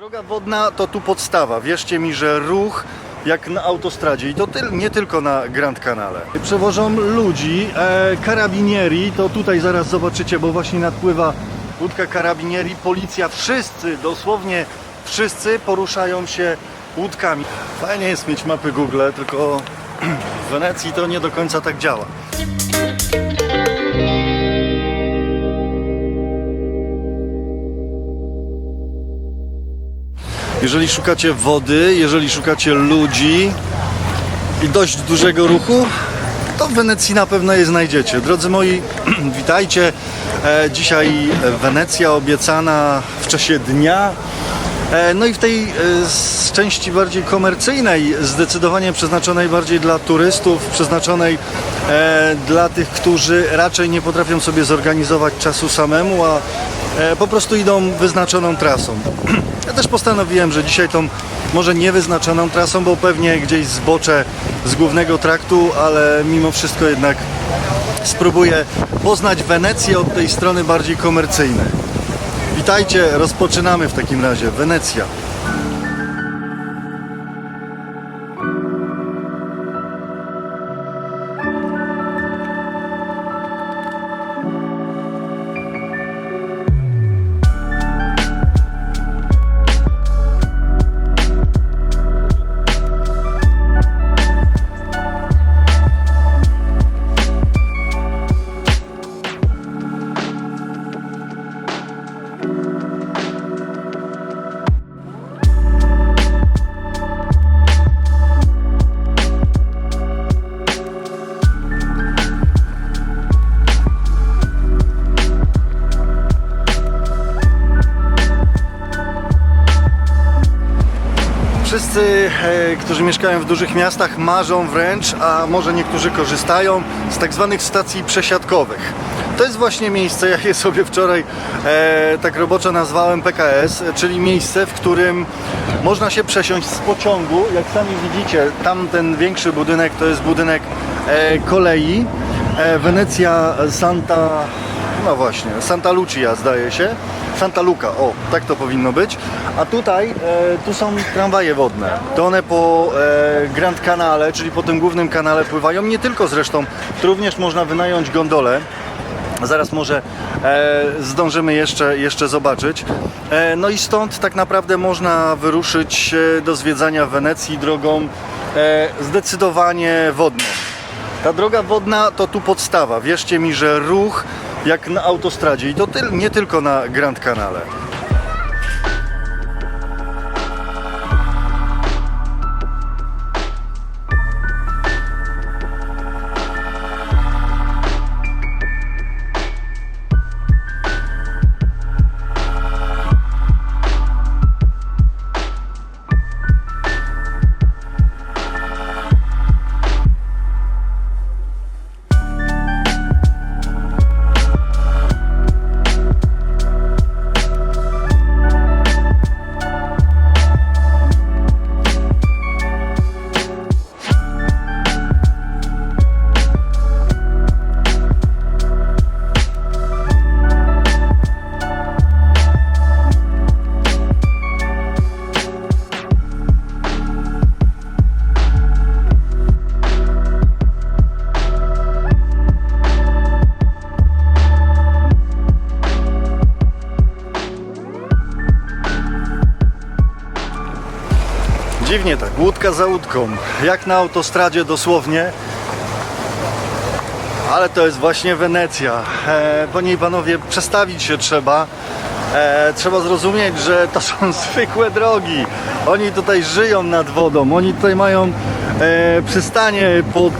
Droga wodna to tu podstawa. Wierzcie mi, że ruch jak na autostradzie i to nie tylko na Grand Canale. Przewożą ludzi, e, karabinieri, to tutaj zaraz zobaczycie, bo właśnie nadpływa łódka karabinieri, policja, wszyscy, dosłownie wszyscy poruszają się łódkami. Fajnie jest mieć mapy Google, tylko w Wenecji to nie do końca tak działa. Jeżeli szukacie wody, jeżeli szukacie ludzi i dość dużego ruchu, to w Wenecji na pewno je znajdziecie. Drodzy moi, witajcie. E, dzisiaj Wenecja obiecana w czasie dnia. E, No i w tej e, z części bardziej komercyjnej, zdecydowanie przeznaczonej bardziej dla turystów, przeznaczonej dla tych, którzy raczej nie potrafią sobie zorganizować czasu samemu, a po prostu idą wyznaczoną trasą. Ja też postanowiłem, że dzisiaj tą może niewyznaczoną trasą, bo pewnie gdzieś zboczę z głównego traktu, ale mimo wszystko jednak spróbuję poznać Wenecję od tej strony bardziej komercyjnej. Witajcie, rozpoczynamy w takim razie. Wenecja. Którzy mieszkają w dużych miastach, marzą wręcz, a może niektórzy korzystają z tak zwanych stacji przesiadkowych. To jest właśnie miejsce, jak je sobie wczoraj e, tak roboczo nazwałem PKS, czyli miejsce, w którym można się przesiąść z pociągu. Jak sami widzicie, tam ten większy budynek to jest budynek e, kolei. E, Wenecja Santa no właśnie, Santa Lucia zdaje się. Santa Luca, o, tak to powinno być. A tutaj, e, tu są tramwaje wodne. To one po e, Grand Canale, czyli po tym głównym kanale pływają. Nie tylko zresztą, również można wynająć gondolę. Zaraz może e, zdążymy jeszcze, jeszcze zobaczyć. E, no i stąd tak naprawdę można wyruszyć e, do zwiedzania Wenecji drogą e, zdecydowanie wodną. Ta droga wodna to tu podstawa. Wierzcie mi, że ruch jak na autostradzie i to nie tylko na Grand Canale. Dziwnie tak, łódka za łódką, jak na autostradzie dosłownie. Ale to jest właśnie Wenecja. E, i panowie, przestawić się trzeba. E, trzeba zrozumieć, że to są zwykłe drogi. Oni tutaj żyją nad wodą, oni tutaj mają e, przystanie pod,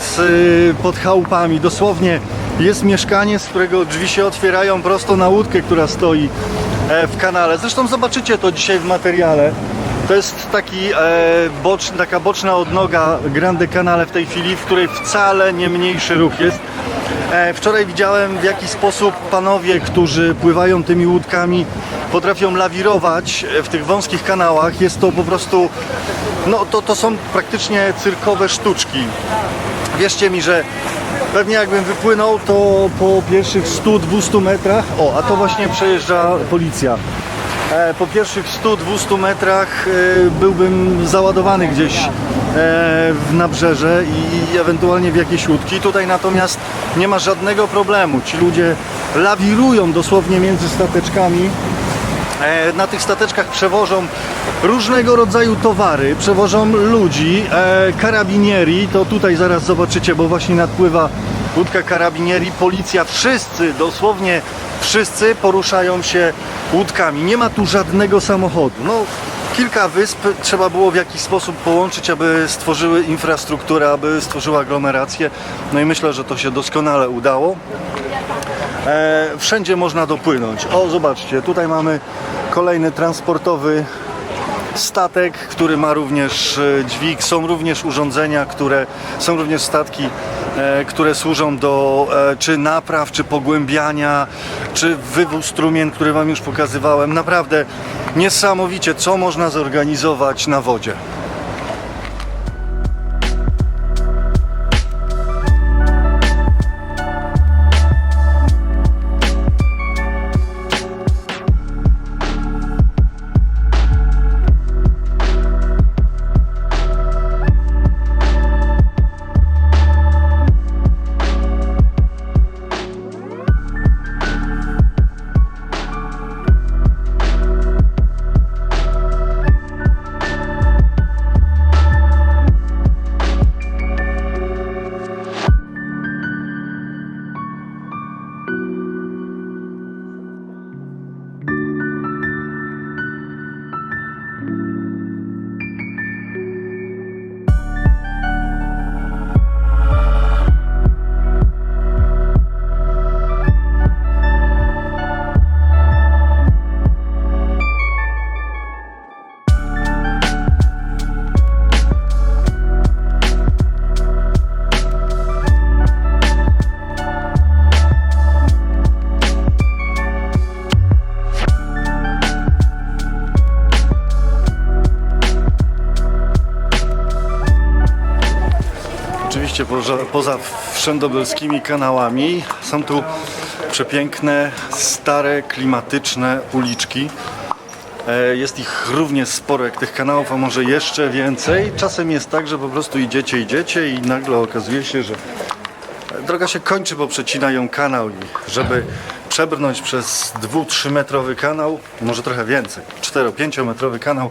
e, pod chałupami. Dosłownie jest mieszkanie, z którego drzwi się otwierają prosto na łódkę, która stoi e, w kanale. Zresztą zobaczycie to dzisiaj w materiale. To jest taki, e, bocz, taka boczna odnoga Grande Canale w tej chwili, w której wcale nie mniejszy ruch jest. E, wczoraj widziałem w jaki sposób panowie, którzy pływają tymi łódkami, potrafią lawirować w tych wąskich kanałach. Jest to po prostu, no to, to są praktycznie cyrkowe sztuczki. Wierzcie mi, że pewnie jakbym wypłynął, to po pierwszych 100-200 metrach, o, a to właśnie przejeżdża policja. E, po pierwszych 100-200 metrach e, byłbym załadowany gdzieś e, w nabrzeże i, ewentualnie w jakieś łódki. Tutaj natomiast nie ma żadnego problemu. Ci ludzie lawirują dosłownie między stateczkami. Na tych stateczkach przewożą różnego rodzaju towary, przewożą ludzi, karabinieri, to tutaj zaraz zobaczycie, bo właśnie nadpływa łódka karabinieri, policja, wszyscy, dosłownie wszyscy poruszają się łódkami. Nie ma tu żadnego samochodu. No, kilka wysp trzeba było w jakiś sposób połączyć, aby stworzyły infrastrukturę, aby stworzyły aglomerację. No i myślę, że to się doskonale udało. E, wszędzie można dopłynąć. O, zobaczcie, tutaj mamy kolejny transportowy statek, który ma również e, dźwig. Są również urządzenia, które są również statki, e, które służą do e, czy napraw, czy pogłębiania, czy wywóz strumien, który Wam już pokazywałem. Naprawdę niesamowicie, co można zorganizować na wodzie. Poza, wszędobylskimi kanałami są tu przepiękne, stare, klimatyczne uliczki. E, Jest ich równie sporo jak tych kanałów, a może jeszcze więcej. Czasem jest tak, że po prostu idziecie, idziecie i nagle okazuje się, że droga się kończy, bo przecina ją kanał i żeby przebrnąć przez 2-3 metrowy kanał, może trochę więcej, 4-5 metrowy kanał,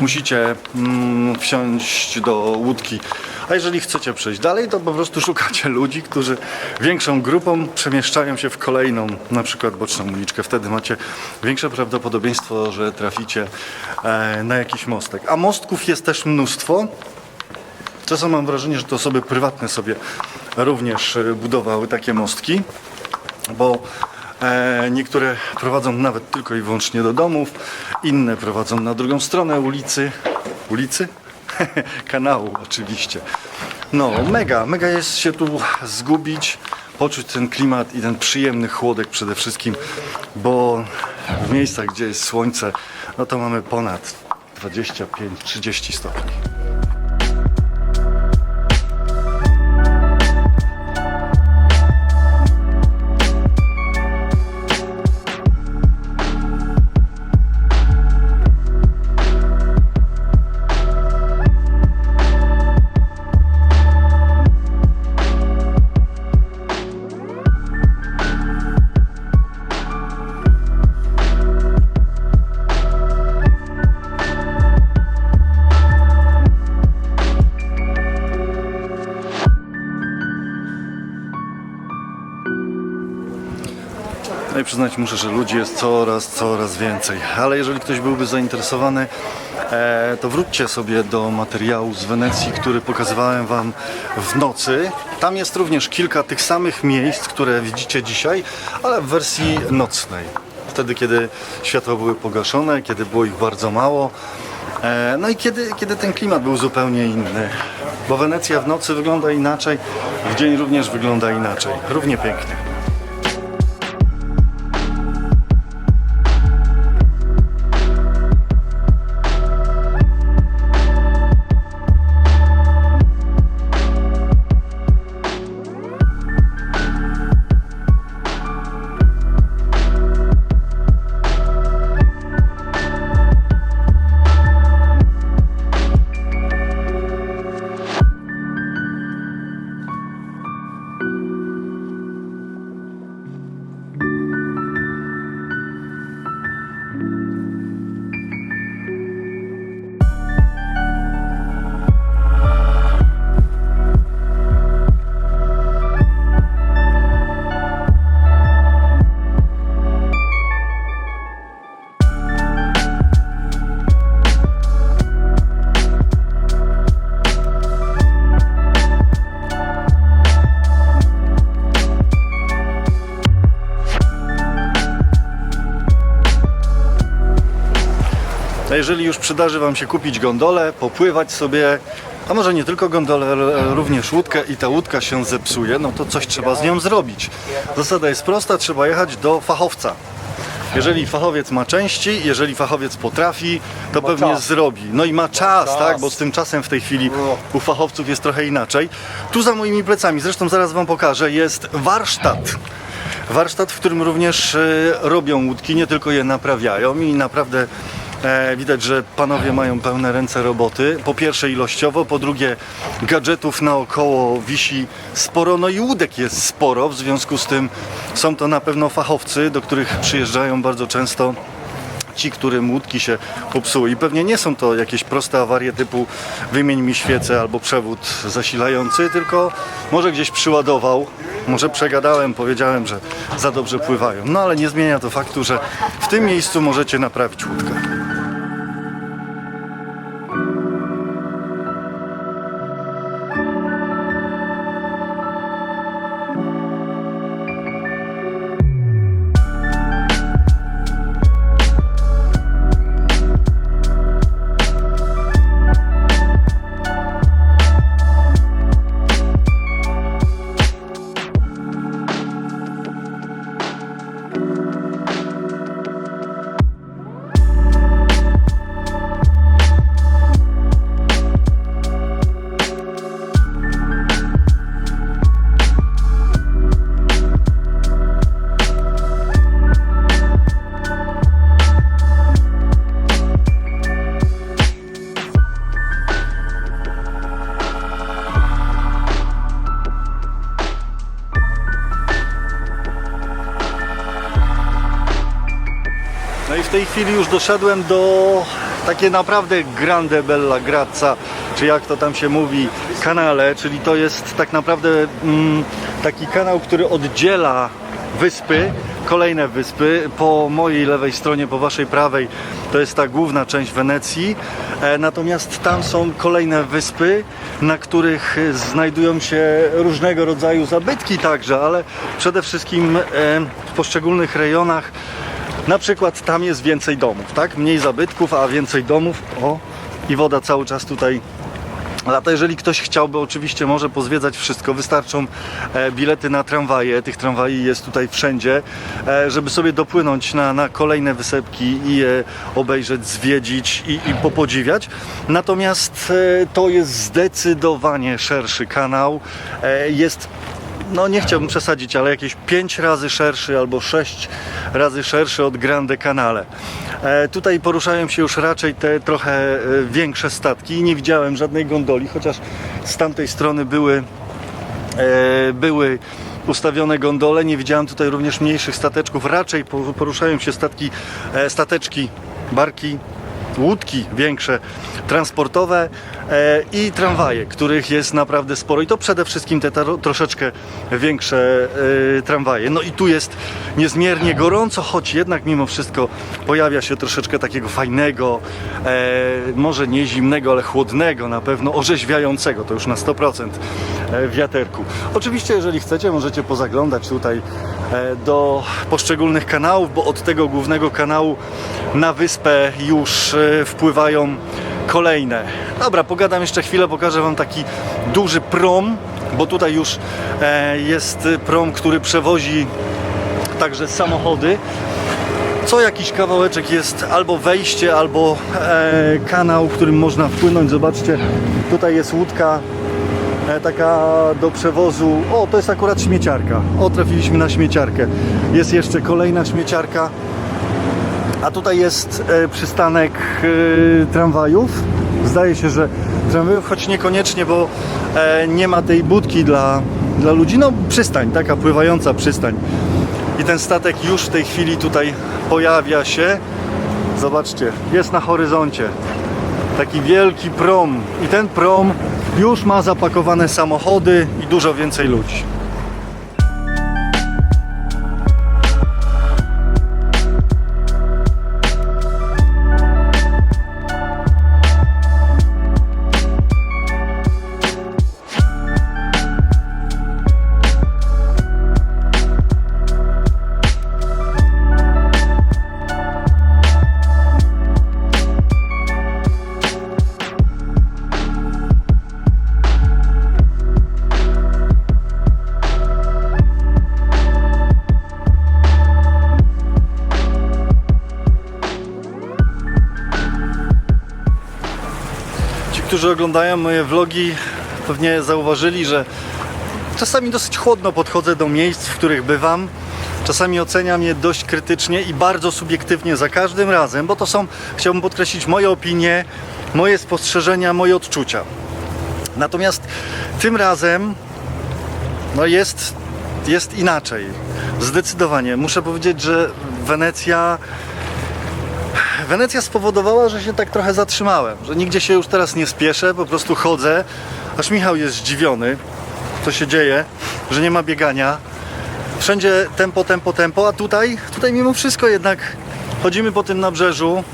musicie mm, wsiąść do łódki. A jeżeli chcecie przejść dalej, to po prostu szukacie ludzi, którzy większą grupą przemieszczają się w kolejną, na przykład boczną uliczkę. Wtedy macie większe prawdopodobieństwo, że traficie e, na jakiś mostek. A mostków jest też mnóstwo. Czasem mam wrażenie, że to osoby prywatne sobie również e, budowały takie mostki, bo niektóre prowadzą nawet tylko i wyłącznie do domów, inne prowadzą na drugą stronę ulicy. Ulicy? Kanału oczywiście. No, mega, mega jest się tu zgubić, poczuć ten klimat i ten przyjemny chłodek przede wszystkim, bo w miejscach, gdzie jest słońce, no to mamy ponad 25-30 stopni. No i przyznać muszę, że ludzi jest coraz, coraz więcej. Ale jeżeli ktoś byłby zainteresowany, e, to wróćcie sobie do materiału z Wenecji, który pokazywałem Wam w nocy. Tam jest również kilka tych samych miejsc, które widzicie dzisiaj, ale w wersji nocnej. Wtedy, kiedy światła były pogaszone, kiedy było ich bardzo mało. E, No i kiedy, kiedy ten klimat był zupełnie inny. Bo Wenecja w nocy wygląda inaczej, w dzień również wygląda inaczej. Równie pięknie. Jeżeli już przydarzy Wam się kupić gondolę, popływać sobie, a może nie tylko gondolę, ale również łódkę i ta łódka się zepsuje, no to coś trzeba z nią zrobić. Zasada jest prosta, trzeba jechać do fachowca. Jeżeli fachowiec ma części, jeżeli fachowiec potrafi, to pewnie czas. zrobi. No i ma czas, czas. tak? Bo z tym czasem w tej chwili No. u fachowców jest trochę inaczej. Tu za moimi plecami, zresztą zaraz Wam pokażę, jest warsztat. Warsztat, w którym również e, robią łódki, nie tylko je naprawiają i naprawdę e, widać, że panowie mają pełne ręce roboty. Po pierwsze ilościowo, po drugie gadżetów naokoło wisi sporo, no i łódek jest sporo, w związku z tym są to na pewno fachowcy, do których przyjeżdżają bardzo często ci, którym łódki się popsuły. I pewnie nie są to jakieś proste awarie typu wymień mi świecę albo przewód zasilający, tylko może gdzieś przyładował, może przegadałem, powiedziałem, że za dobrze pływają. No ale nie zmienia to faktu, że w tym miejscu możecie naprawić łódkę. Tej chwili już doszedłem do takie naprawdę grande bella grazza, czy jak to tam się mówi, kanale, czyli to jest tak naprawdę mm, taki kanał, który oddziela wyspy, kolejne wyspy. Po mojej lewej stronie, po waszej prawej to jest ta główna część Wenecji, e, natomiast tam są kolejne wyspy, na których znajdują się różnego rodzaju zabytki także, ale przede wszystkim e, w poszczególnych rejonach na przykład tam jest więcej domów, tak? Mniej zabytków, a więcej domów. O, i woda cały czas tutaj lata. Jeżeli ktoś chciałby, oczywiście może pozwiedzać wszystko. Wystarczą e, bilety na tramwaje. Tych tramwaj jest tutaj wszędzie, e, żeby sobie dopłynąć na, na kolejne wysepki i je obejrzeć, zwiedzić i, i popodziwiać. Natomiast e, to jest zdecydowanie szerszy kanał. Jest no nie chciałbym przesadzić, ale jakieś 5 razy szerszy albo 6 razy szerszy od Grande Canale. E, tutaj poruszają się już raczej te trochę e, większe statki. Nie widziałem żadnej gondoli, chociaż z tamtej strony były, e, były ustawione gondole. Nie widziałem tutaj również mniejszych stateczków. Raczej po- poruszają się statki, e, stateczki, barki, łódki większe, transportowe e, i tramwaje, których jest naprawdę sporo. I to przede wszystkim te troszeczkę większe e, tramwaje. No i tu jest niezmiernie gorąco, choć jednak mimo wszystko pojawia się troszeczkę takiego fajnego, e, może nie zimnego, ale chłodnego na pewno, orzeźwiającego, to już na 100% e, wiaterku. Oczywiście, jeżeli chcecie, możecie pozaglądać tutaj e, do poszczególnych kanałów, bo od tego głównego kanału na wyspę już e, wpływają kolejne. Dobra, pogadam jeszcze chwilę, pokażę Wam taki duży prom, bo tutaj już e, jest prom, który przewozi także samochody. Co jakiś kawałeczek jest albo wejście, albo e, kanał, którym można wpłynąć. Zobaczcie, tutaj jest łódka e, taka do przewozu. O, to jest akurat śmieciarka. O, trafiliśmy na śmieciarkę. Jest jeszcze kolejna śmieciarka. A tutaj jest e, przystanek e, tramwajów. Zdaje się, że tramwajów, choć niekoniecznie, bo e, nie ma tej budki dla, dla ludzi. No, przystań, taka pływająca przystań. I ten statek już w tej chwili tutaj pojawia się. Zobaczcie, jest na horyzoncie. Taki wielki prom. I ten prom już ma zapakowane samochody i dużo więcej ludzi. Którzy oglądają moje vlogi, pewnie zauważyli, że czasami dosyć chłodno podchodzę do miejsc, w których bywam. Czasami oceniam je dość krytycznie i bardzo subiektywnie za każdym razem, bo to są, chciałbym podkreślić, moje opinie, moje spostrzeżenia, moje odczucia. Natomiast tym razem no jest, jest inaczej. Zdecydowanie. Muszę powiedzieć, że Wenecja. Wenecja spowodowała, że się tak trochę zatrzymałem, że nigdzie się już teraz nie spieszę, po prostu chodzę. Aż Michał jest zdziwiony, co się dzieje, że nie ma biegania. Wszędzie tempo, tempo, tempo, a tutaj, tutaj mimo wszystko jednak chodzimy po tym nabrzeżu.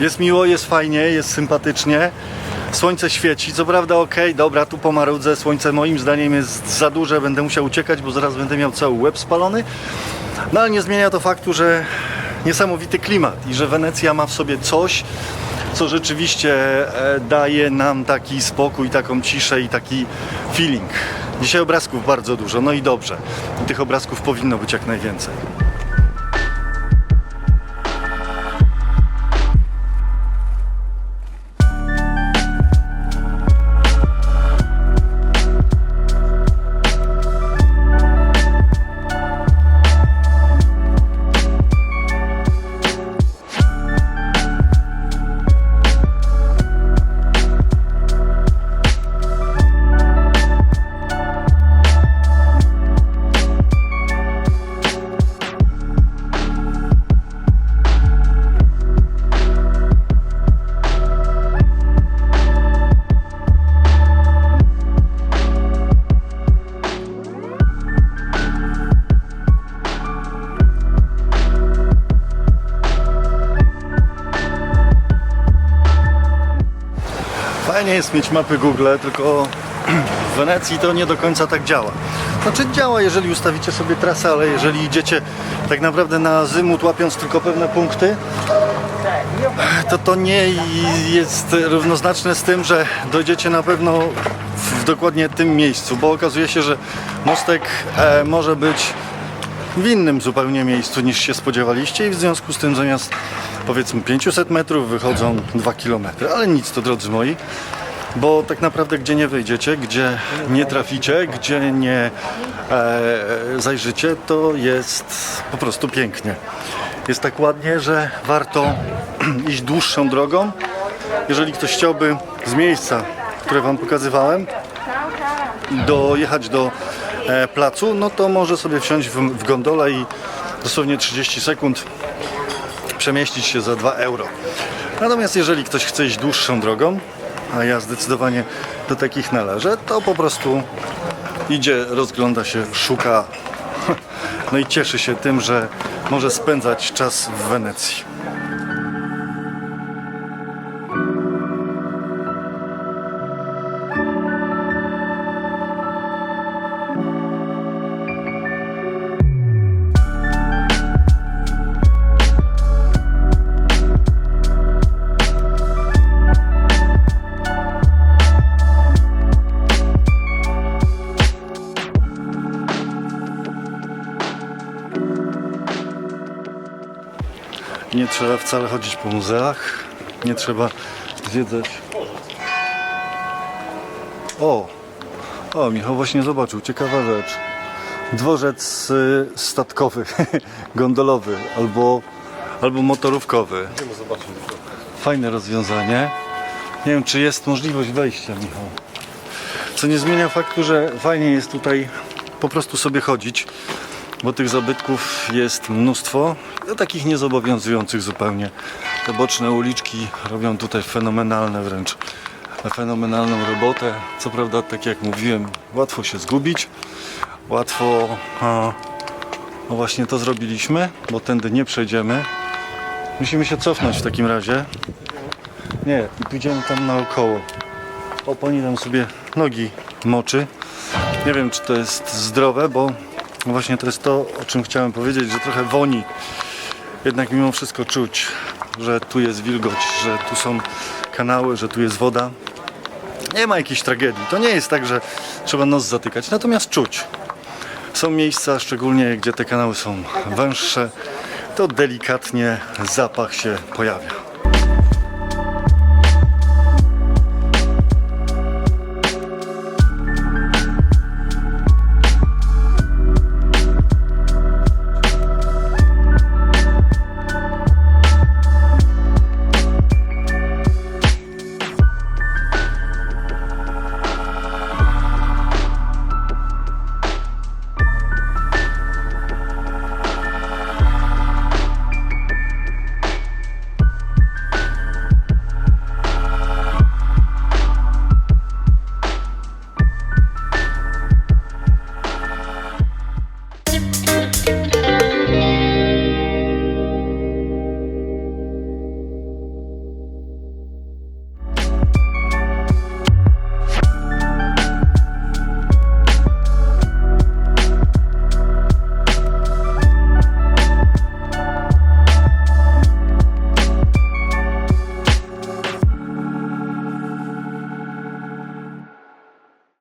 Jest miło, jest fajnie, jest sympatycznie. Słońce świeci, co prawda okej, dobra, tu pomarudzę, słońce moim zdaniem jest za duże, będę musiał uciekać, bo zaraz będę miał cały łeb spalony. No ale nie zmienia to faktu, że niesamowity klimat i że Wenecja ma w sobie coś, co rzeczywiście e, daje nam taki spokój, taką ciszę i taki feeling. Dzisiaj obrazków bardzo dużo, no i dobrze. I tych obrazków powinno być jak najwięcej. Fajnie jest mieć mapy Google, tylko w Wenecji to nie do końca tak działa. Znaczy działa, jeżeli ustawicie sobie trasę, ale jeżeli idziecie tak naprawdę na azymut, łapiąc tylko pewne punkty, to to nie jest równoznaczne z tym, że dojdziecie na pewno w dokładnie tym miejscu, bo okazuje się, że mostek e, może być w innym zupełnie miejscu niż się spodziewaliście i w związku z tym zamiast powiedzmy 500 metrów wychodzą 2 km. Ale nic to drodzy moi, bo tak naprawdę gdzie nie wyjdziecie, gdzie nie traficie, gdzie nie e, zajrzycie, to jest po prostu pięknie. Jest tak ładnie, że warto iść dłuższą drogą. Jeżeli ktoś chciałby z miejsca, które Wam pokazywałem, dojechać do placu, no to może sobie wsiąść w, w gondolę i dosłownie 30 sekund przemieścić się za 2 euro. Natomiast jeżeli ktoś chce iść dłuższą drogą, a ja zdecydowanie do takich należę, to po prostu idzie, rozgląda się, szuka, no i cieszy się tym, że może spędzać czas w Wenecji. Trzeba wcale chodzić po muzeach, nie trzeba zwiedzać. O, o, Michał właśnie zobaczył, ciekawa rzecz. Dworzec y, statkowy, gondolowy albo, albo motorówkowy. Fajne rozwiązanie. Nie wiem, czy jest możliwość wejścia, Michał. Co nie zmienia faktu, że fajnie jest tutaj po prostu sobie chodzić, bo tych zabytków jest mnóstwo, no, takich niezobowiązujących zupełnie. Te boczne uliczki robią tutaj fenomenalne wręcz, fenomenalną robotę. Co prawda, tak jak mówiłem, łatwo się zgubić, łatwo, no właśnie to zrobiliśmy, bo tędy nie przejdziemy. Musimy się cofnąć w takim razie. Nie, i pójdziemy tam naokoło. Oponi tam sobie nogi moczy. Nie wiem, czy to jest zdrowe, bo właśnie to jest to, o czym chciałem powiedzieć, że trochę woni. Jednak mimo wszystko czuć, że tu jest wilgoć, że tu są kanały, że tu jest woda. Nie ma jakiejś tragedii. To nie jest tak, że trzeba nos zatykać, natomiast czuć. Są miejsca, szczególnie gdzie te kanały są węższe, to delikatnie zapach się pojawia.